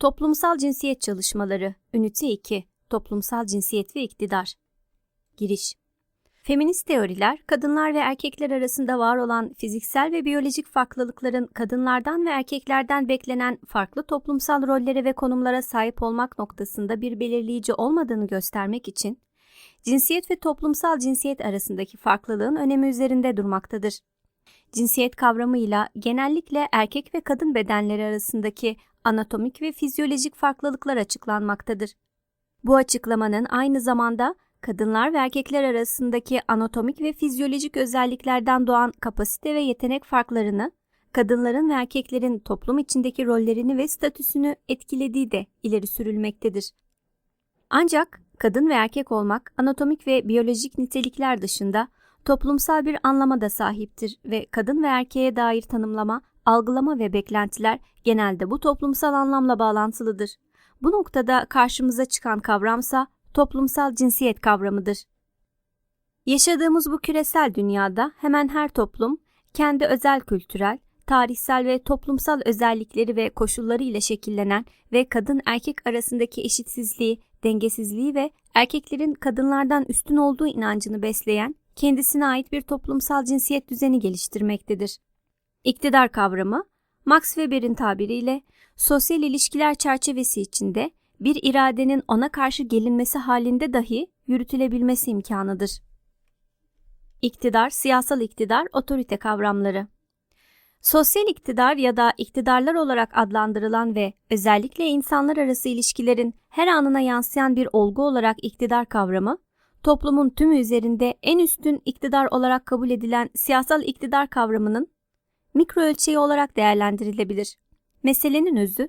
Toplumsal Cinsiyet Çalışmaları Ünite 2 Toplumsal Cinsiyet ve İktidar Giriş Feminist teoriler, kadınlar ve erkekler arasında var olan fiziksel ve biyolojik farklılıkların kadınlardan ve erkeklerden beklenen farklı toplumsal rollere ve konumlara sahip olmak noktasında bir belirleyici olmadığını göstermek için, cinsiyet ve toplumsal cinsiyet arasındaki farklılığın önemi üzerinde durmaktadır. Cinsiyet kavramıyla genellikle erkek ve kadın bedenleri arasındaki anatomik ve fizyolojik farklılıklar açıklanmaktadır. Bu açıklamanın aynı zamanda kadınlar ve erkekler arasındaki anatomik ve fizyolojik özelliklerden doğan kapasite ve yetenek farklarını, kadınların ve erkeklerin toplum içindeki rollerini ve statüsünü etkilediği de ileri sürülmektedir. Ancak kadın ve erkek olmak anatomik ve biyolojik nitelikler dışında toplumsal bir anlama da sahiptir ve kadın ve erkeğe dair tanımlama, algılama ve beklentiler genelde bu toplumsal anlamla bağlantılıdır. Bu noktada karşımıza çıkan kavramsa toplumsal cinsiyet kavramıdır. Yaşadığımız bu küresel dünyada hemen her toplum kendi özel kültürel, tarihsel ve toplumsal özellikleri ve koşulları ile şekillenen ve kadın erkek arasındaki eşitsizliği, dengesizliği ve erkeklerin kadınlardan üstün olduğu inancını besleyen kendisine ait bir toplumsal cinsiyet düzeni geliştirmektedir. İktidar kavramı, Max Weber'in tabiriyle sosyal ilişkiler çerçevesi içinde bir iradenin ona karşı gelinmesi halinde dahi yürütülebilmesi imkanıdır. İktidar, siyasal iktidar, otorite kavramları. Sosyal iktidar ya da iktidarlar olarak adlandırılan ve özellikle insanlar arası ilişkilerin her anına yansıyan bir olgu olarak iktidar kavramı, toplumun tümü üzerinde en üstün iktidar olarak kabul edilen siyasal iktidar kavramının mikro ölçeği olarak değerlendirilebilir. Meselenin özü,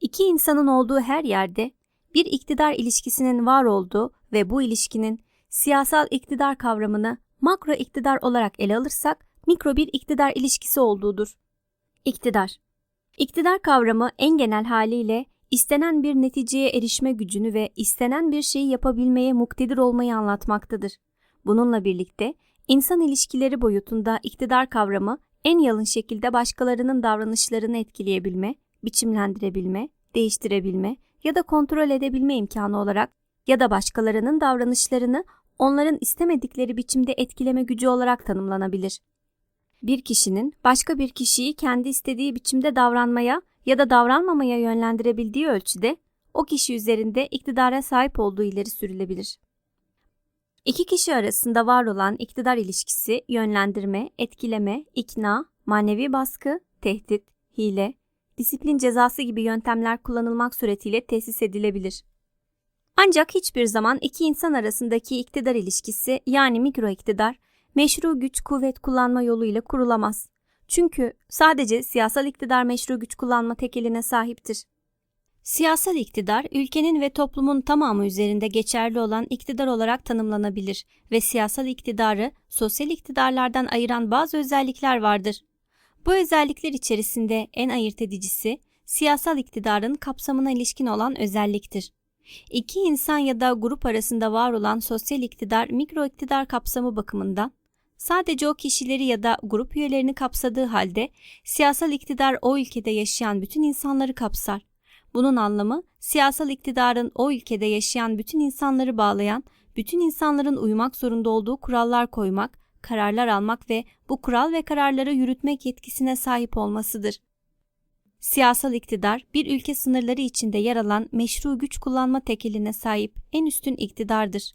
iki insanın olduğu her yerde bir iktidar ilişkisinin var olduğu ve bu ilişkinin siyasal iktidar kavramını makro iktidar olarak ele alırsak mikro bir iktidar ilişkisi olduğudur. İktidar İktidar kavramı en genel haliyle istenen bir neticeye erişme gücünü ve istenen bir şeyi yapabilmeye muktedir olmayı anlatmaktadır. Bununla birlikte insan ilişkileri boyutunda iktidar kavramı en yalın şekilde başkalarının davranışlarını etkileyebilme, biçimlendirebilme, değiştirebilme ya da kontrol edebilme imkanı olarak ya da başkalarının davranışlarını onların istemedikleri biçimde etkileme gücü olarak tanımlanabilir. Bir kişinin başka bir kişiyi kendi istediği biçimde davranmaya ya da davranmamaya yönlendirebildiği ölçüde o kişi üzerinde iktidara sahip olduğu ileri sürülebilir. İki kişi arasında var olan iktidar ilişkisi yönlendirme, etkileme, ikna, manevi baskı, tehdit, hile, disiplin cezası gibi yöntemler kullanılmak suretiyle tesis edilebilir. Ancak hiçbir zaman iki insan arasındaki iktidar ilişkisi yani mikro iktidar meşru güç kuvvet kullanma yoluyla kurulamaz. Çünkü sadece siyasal iktidar meşru güç kullanma tekeline sahiptir. Siyasal iktidar, ülkenin ve toplumun tamamı üzerinde geçerli olan iktidar olarak tanımlanabilir ve siyasal iktidarı sosyal iktidarlardan ayıran bazı özellikler vardır. Bu özellikler içerisinde en ayırt edicisi siyasal iktidarın kapsamına ilişkin olan özelliktir. İki insan ya da grup arasında var olan sosyal iktidar mikro iktidar kapsamı bakımından sadece o kişileri ya da grup üyelerini kapsadığı halde siyasal iktidar o ülkede yaşayan bütün insanları kapsar. Bunun anlamı siyasal iktidarın o ülkede yaşayan bütün insanları bağlayan, bütün insanların uymak zorunda olduğu kurallar koymak, kararlar almak ve bu kural ve kararları yürütmek yetkisine sahip olmasıdır. Siyasal iktidar bir ülke sınırları içinde yer alan meşru güç kullanma tekeline sahip en üstün iktidardır.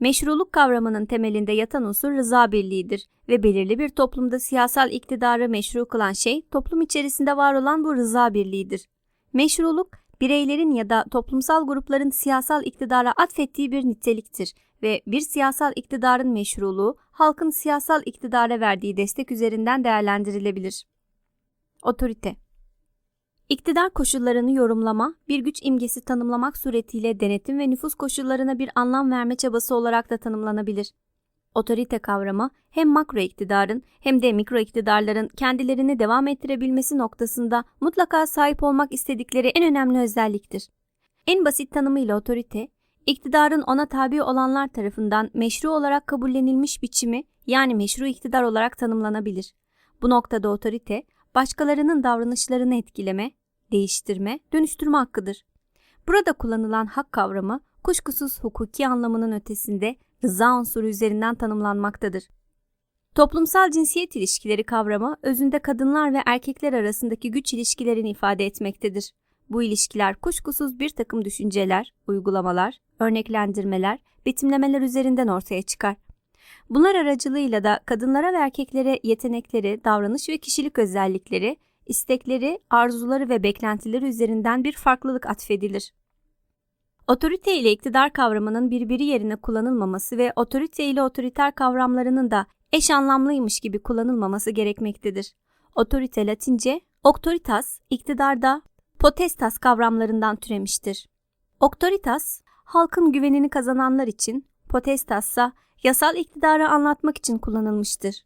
Meşruluk kavramının temelinde yatan unsur rıza birliğidir ve belirli bir toplumda siyasal iktidarı meşru kılan şey toplum içerisinde var olan bu rıza birliğidir. Meşruluk, bireylerin ya da toplumsal grupların siyasal iktidara atfettiği bir niteliktir ve bir siyasal iktidarın meşruluğu halkın siyasal iktidara verdiği destek üzerinden değerlendirilebilir. Otorite İktidar koşullarını yorumlama, bir güç imgesi tanımlamak suretiyle denetim ve nüfus koşullarına bir anlam verme çabası olarak da tanımlanabilir. Otorite kavramı hem makro iktidarın hem de mikro iktidarların kendilerini devam ettirebilmesi noktasında mutlaka sahip olmak istedikleri en önemli özelliktir. En basit tanımıyla otorite, iktidarın ona tabi olanlar tarafından meşru olarak kabullenilmiş biçimi yani meşru iktidar olarak tanımlanabilir. Bu noktada otorite, başkalarının davranışlarını etkileme, değiştirme, dönüştürme hakkıdır. Burada kullanılan hak kavramı kuşkusuz hukuki anlamının ötesinde rıza unsuru üzerinden tanımlanmaktadır. Toplumsal cinsiyet ilişkileri kavramı özünde kadınlar ve erkekler arasındaki güç ilişkilerini ifade etmektedir. Bu ilişkiler kuşkusuz bir takım düşünceler, uygulamalar, örneklendirmeler, betimlemeler üzerinden ortaya çıkar. Bunlar aracılığıyla da kadınlara ve erkeklere yetenekleri, davranış ve kişilik özellikleri, istekleri, arzuları ve beklentileri üzerinden bir farklılık atfedilir. Otorite ile iktidar kavramının birbiri yerine kullanılmaması ve otorite ile otoriter kavramlarının da eş anlamlıymış gibi kullanılmaması gerekmektedir. Otorite Latince auctoritas, iktidarda potestas kavramlarından türemiştir. Auctoritas, halkın güvenini kazananlar için, potestas ise yasal iktidarı anlatmak için kullanılmıştır.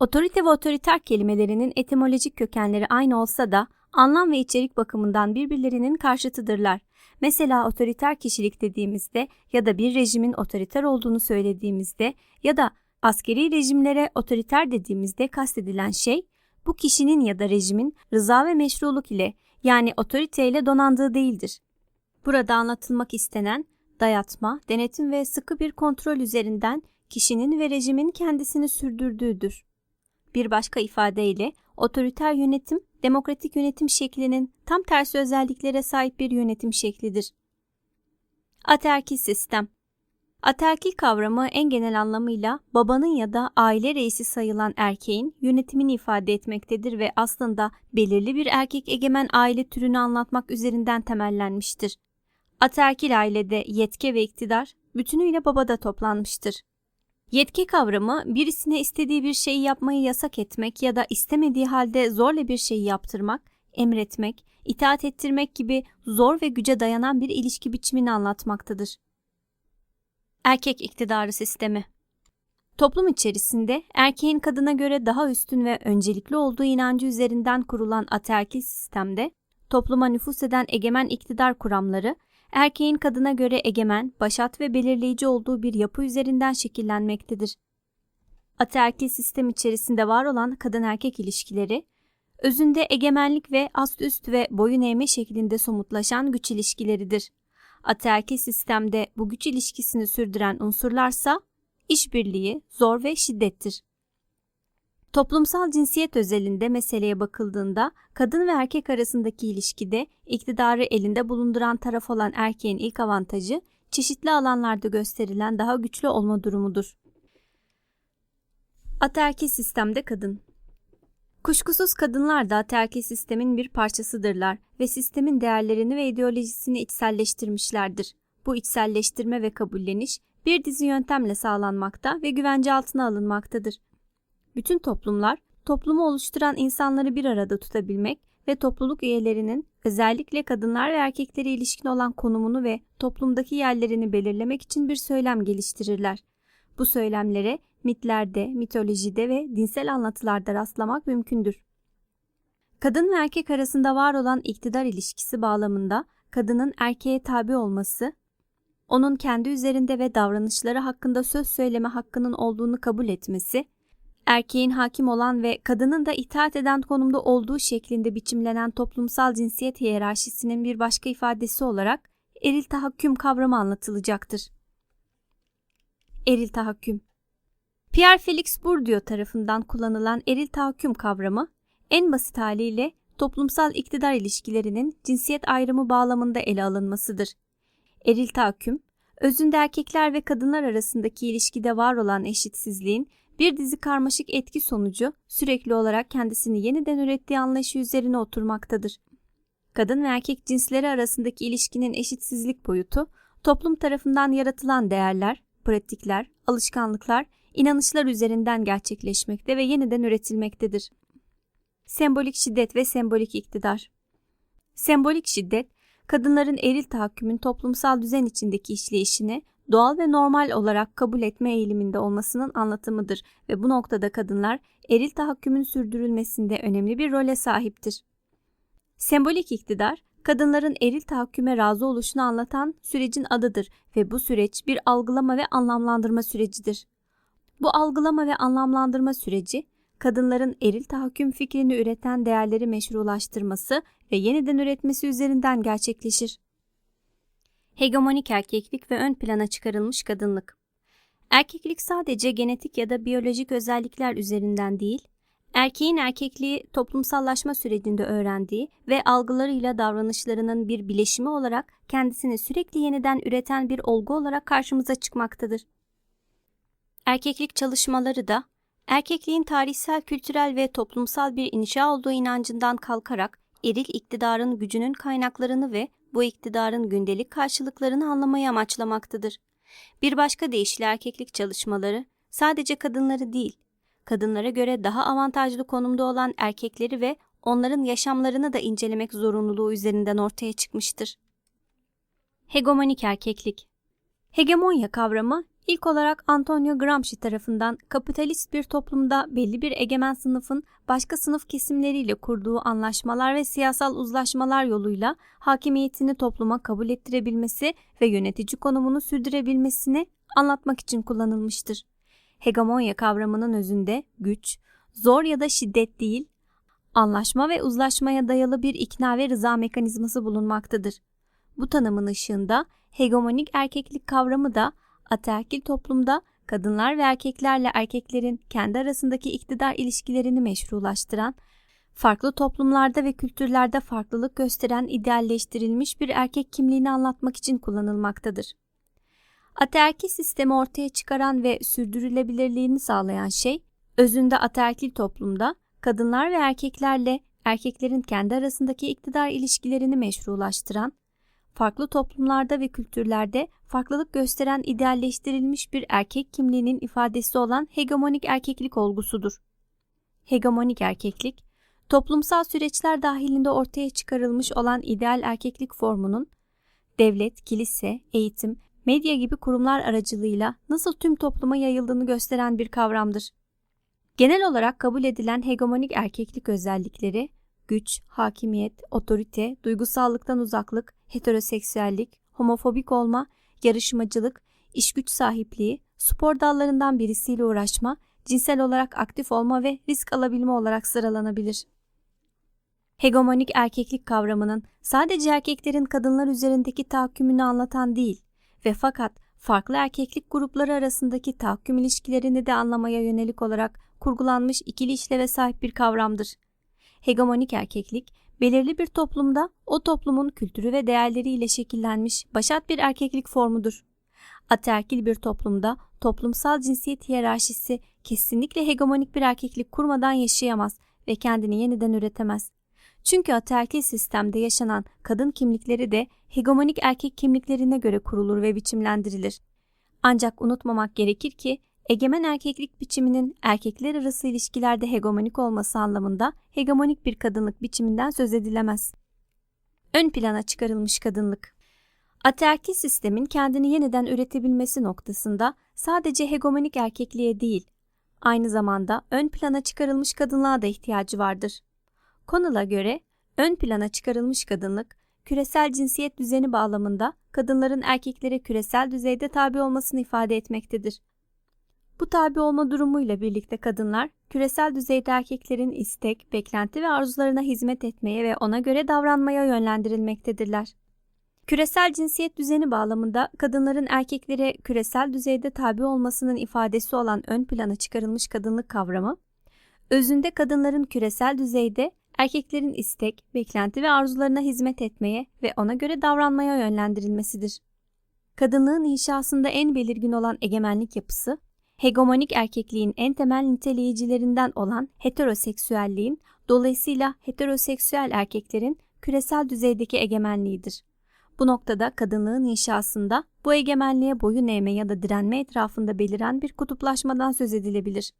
Otorite ve otoriter kelimelerinin etimolojik kökenleri aynı olsa da anlam ve içerik bakımından birbirlerinin karşıtıdırlar. Mesela otoriter kişilik dediğimizde ya da bir rejimin otoriter olduğunu söylediğimizde ya da askeri rejimlere otoriter dediğimizde kastedilen şey bu kişinin ya da rejimin rıza ve meşruluk ile yani otoriteyle donandığı değildir. Burada anlatılmak istenen dayatma, denetim ve sıkı bir kontrol üzerinden kişinin ve rejimin kendisini sürdürdüğüdür. Bir başka ifadeyle otoriter yönetim, demokratik yönetim şeklinin tam tersi özelliklere sahip bir yönetim şeklidir. Aterki sistem Aterki kavramı en genel anlamıyla babanın ya da aile reisi sayılan erkeğin yönetimini ifade etmektedir ve aslında belirli bir erkek egemen aile türünü anlatmak üzerinden temellenmiştir. Aterkil ailede yetki ve iktidar bütünüyle babada toplanmıştır. Yetki kavramı birisine istediği bir şeyi yapmayı yasak etmek ya da istemediği halde zorla bir şeyi yaptırmak, emretmek, itaat ettirmek gibi zor ve güce dayanan bir ilişki biçimini anlatmaktadır. Erkek iktidarı sistemi Toplum içerisinde erkeğin kadına göre daha üstün ve öncelikli olduğu inancı üzerinden kurulan ataerkil sistemde topluma nüfus eden egemen iktidar kuramları erkeğin kadına göre egemen, başat ve belirleyici olduğu bir yapı üzerinden şekillenmektedir. Ataerkil sistem içerisinde var olan kadın-erkek ilişkileri, özünde egemenlik ve ast üst ve boyun eğme şeklinde somutlaşan güç ilişkileridir. Ataerkil sistemde bu güç ilişkisini sürdüren unsurlarsa işbirliği, zor ve şiddettir. Toplumsal cinsiyet özelinde meseleye bakıldığında kadın ve erkek arasındaki ilişkide iktidarı elinde bulunduran taraf olan erkeğin ilk avantajı çeşitli alanlarda gösterilen daha güçlü olma durumudur. Ataerkil sistemde kadın Kuşkusuz kadınlar da ataerkil sistemin bir parçasıdırlar ve sistemin değerlerini ve ideolojisini içselleştirmişlerdir. Bu içselleştirme ve kabulleniş bir dizi yöntemle sağlanmakta ve güvence altına alınmaktadır. Bütün toplumlar, toplumu oluşturan insanları bir arada tutabilmek ve topluluk üyelerinin özellikle kadınlar ve erkeklere ilişkin olan konumunu ve toplumdaki yerlerini belirlemek için bir söylem geliştirirler. Bu söylemlere mitlerde, mitolojide ve dinsel anlatılarda rastlamak mümkündür. Kadın ve erkek arasında var olan iktidar ilişkisi bağlamında kadının erkeğe tabi olması, onun kendi üzerinde ve davranışları hakkında söz söyleme hakkının olduğunu kabul etmesi, erkeğin hakim olan ve kadının da itaat eden konumda olduğu şeklinde biçimlenen toplumsal cinsiyet hiyerarşisinin bir başka ifadesi olarak eril tahakküm kavramı anlatılacaktır. Eril tahakküm Pierre Felix Bourdieu tarafından kullanılan eril tahakküm kavramı en basit haliyle toplumsal iktidar ilişkilerinin cinsiyet ayrımı bağlamında ele alınmasıdır. Eril tahakküm, özünde erkekler ve kadınlar arasındaki ilişkide var olan eşitsizliğin bir dizi karmaşık etki sonucu sürekli olarak kendisini yeniden ürettiği anlayışı üzerine oturmaktadır. Kadın ve erkek cinsleri arasındaki ilişkinin eşitsizlik boyutu, toplum tarafından yaratılan değerler, pratikler, alışkanlıklar, inanışlar üzerinden gerçekleşmekte ve yeniden üretilmektedir. Sembolik şiddet ve sembolik iktidar Sembolik şiddet, kadınların eril tahakkümün toplumsal düzen içindeki işleyişini doğal ve normal olarak kabul etme eğiliminde olmasının anlatımıdır ve bu noktada kadınlar eril tahakkümün sürdürülmesinde önemli bir role sahiptir. Sembolik iktidar, kadınların eril tahakküme razı oluşunu anlatan sürecin adıdır ve bu süreç bir algılama ve anlamlandırma sürecidir. Bu algılama ve anlamlandırma süreci, kadınların eril tahakküm fikrini üreten değerleri meşrulaştırması ve yeniden üretmesi üzerinden gerçekleşir. Hegemonik erkeklik ve ön plana çıkarılmış kadınlık. Erkeklik sadece genetik ya da biyolojik özellikler üzerinden değil, erkeğin erkekliği toplumsallaşma sürecinde öğrendiği ve algılarıyla davranışlarının bir bileşimi olarak kendisini sürekli yeniden üreten bir olgu olarak karşımıza çıkmaktadır. Erkeklik çalışmaları da erkekliğin tarihsel, kültürel ve toplumsal bir inşa olduğu inancından kalkarak eril iktidarın gücünün kaynaklarını ve bu iktidarın gündelik karşılıklarını anlamayı amaçlamaktadır. Bir başka deyişle erkeklik çalışmaları sadece kadınları değil, kadınlara göre daha avantajlı konumda olan erkekleri ve onların yaşamlarını da incelemek zorunluluğu üzerinden ortaya çıkmıştır. Hegemonik erkeklik Hegemonya kavramı ilk olarak Antonio Gramsci tarafından kapitalist bir toplumda belli bir egemen sınıfın başka sınıf kesimleriyle kurduğu anlaşmalar ve siyasal uzlaşmalar yoluyla hakimiyetini topluma kabul ettirebilmesi ve yönetici konumunu sürdürebilmesini anlatmak için kullanılmıştır. Hegemonya kavramının özünde güç, zor ya da şiddet değil, anlaşma ve uzlaşmaya dayalı bir ikna ve rıza mekanizması bulunmaktadır. Bu tanımın ışığında hegemonik erkeklik kavramı da ataerkil toplumda kadınlar ve erkeklerle erkeklerin kendi arasındaki iktidar ilişkilerini meşrulaştıran, farklı toplumlarda ve kültürlerde farklılık gösteren idealleştirilmiş bir erkek kimliğini anlatmak için kullanılmaktadır. Ataerkil sistemi ortaya çıkaran ve sürdürülebilirliğini sağlayan şey, özünde ataerkil toplumda kadınlar ve erkeklerle erkeklerin kendi arasındaki iktidar ilişkilerini meşrulaştıran, farklı toplumlarda ve kültürlerde farklılık gösteren idealleştirilmiş bir erkek kimliğinin ifadesi olan hegemonik erkeklik olgusudur. Hegemonik erkeklik, toplumsal süreçler dahilinde ortaya çıkarılmış olan ideal erkeklik formunun devlet, kilise, eğitim, medya gibi kurumlar aracılığıyla nasıl tüm topluma yayıldığını gösteren bir kavramdır. Genel olarak kabul edilen hegemonik erkeklik özellikleri güç, hakimiyet, otorite, duygusallıktan uzaklık, heteroseksüellik, homofobik olma, yarışmacılık, iş güç sahipliği, spor dallarından birisiyle uğraşma, cinsel olarak aktif olma ve risk alabilme olarak sıralanabilir. Hegemonik erkeklik kavramının sadece erkeklerin kadınlar üzerindeki tahakkümünü anlatan değil ve fakat farklı erkeklik grupları arasındaki tahakküm ilişkilerini de anlamaya yönelik olarak kurgulanmış ikili işleve sahip bir kavramdır. Hegemonik erkeklik, belirli bir toplumda o toplumun kültürü ve değerleriyle şekillenmiş başat bir erkeklik formudur. Ataerkil bir toplumda toplumsal cinsiyet hiyerarşisi kesinlikle hegemonik bir erkeklik kurmadan yaşayamaz ve kendini yeniden üretemez. Çünkü ataerkil sistemde yaşanan kadın kimlikleri de hegemonik erkek kimliklerine göre kurulur ve biçimlendirilir. Ancak unutmamak gerekir ki egemen erkeklik biçiminin erkekler arası ilişkilerde hegemonik olması anlamında hegemonik bir kadınlık biçiminden söz edilemez. Ön plana çıkarılmış kadınlık Ataerkil sistemin kendini yeniden üretebilmesi noktasında sadece hegemonik erkekliğe değil, aynı zamanda ön plana çıkarılmış kadınlığa da ihtiyacı vardır. Konula göre ön plana çıkarılmış kadınlık, küresel cinsiyet düzeni bağlamında kadınların erkeklere küresel düzeyde tabi olmasını ifade etmektedir. Bu tabi olma durumuyla birlikte kadınlar küresel düzeyde erkeklerin istek, beklenti ve arzularına hizmet etmeye ve ona göre davranmaya yönlendirilmektedirler. Küresel cinsiyet düzeni bağlamında kadınların erkeklere küresel düzeyde tabi olmasının ifadesi olan ön plana çıkarılmış kadınlık kavramı, özünde kadınların küresel düzeyde erkeklerin istek, beklenti ve arzularına hizmet etmeye ve ona göre davranmaya yönlendirilmesidir. Kadınlığın inşasında en belirgin olan egemenlik yapısı, hegemonik erkekliğin en temel niteleyicilerinden olan heteroseksüelliğin, dolayısıyla heteroseksüel erkeklerin küresel düzeydeki egemenliğidir. Bu noktada kadınlığın inşasında bu egemenliğe boyun eğme ya da direnme etrafında beliren bir kutuplaşmadan söz edilebilir.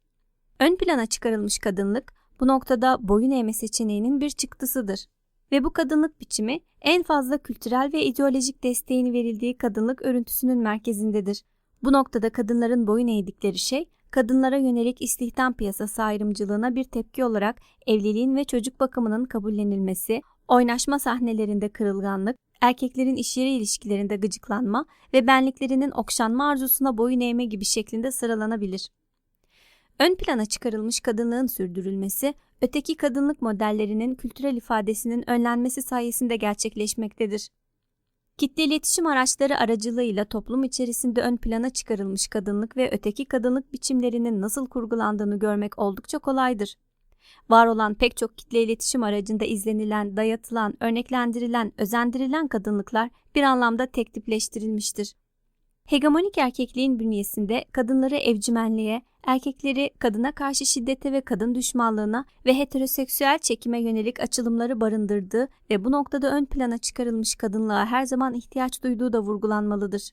Ön plana çıkarılmış kadınlık bu noktada boyun eğme seçeneğinin bir çıktısıdır. Ve bu kadınlık biçimi en fazla kültürel ve ideolojik desteğini verildiği kadınlık örüntüsünün merkezindedir. Bu noktada kadınların boyun eğdikleri şey, kadınlara yönelik istihdam piyasası ayrımcılığına bir tepki olarak evliliğin ve çocuk bakımının kabullenilmesi, oynaşma sahnelerinde kırılganlık, erkeklerin iş yeri ilişkilerinde gıcıklanma ve benliklerinin okşanma arzusuna boyun eğme gibi şeklinde sıralanabilir. Ön plana çıkarılmış kadınlığın sürdürülmesi, öteki kadınlık modellerinin kültürel ifadesinin önlenmesi sayesinde gerçekleşmektedir. Kitle iletişim araçları aracılığıyla toplum içerisinde ön plana çıkarılmış kadınlık ve öteki kadınlık biçimlerinin nasıl kurgulandığını görmek oldukça kolaydır. Var olan pek çok kitle iletişim aracında izlenilen, dayatılan, örneklendirilen, özendirilen kadınlıklar bir anlamda tek tipleştirilmiştir. Hegemonik erkekliğin bünyesinde kadınları evcimenliğe, erkekleri kadına karşı şiddete ve kadın düşmanlığına ve heteroseksüel çekime yönelik açılımları barındırdığı ve bu noktada ön plana çıkarılmış kadınlığa her zaman ihtiyaç duyduğu da vurgulanmalıdır.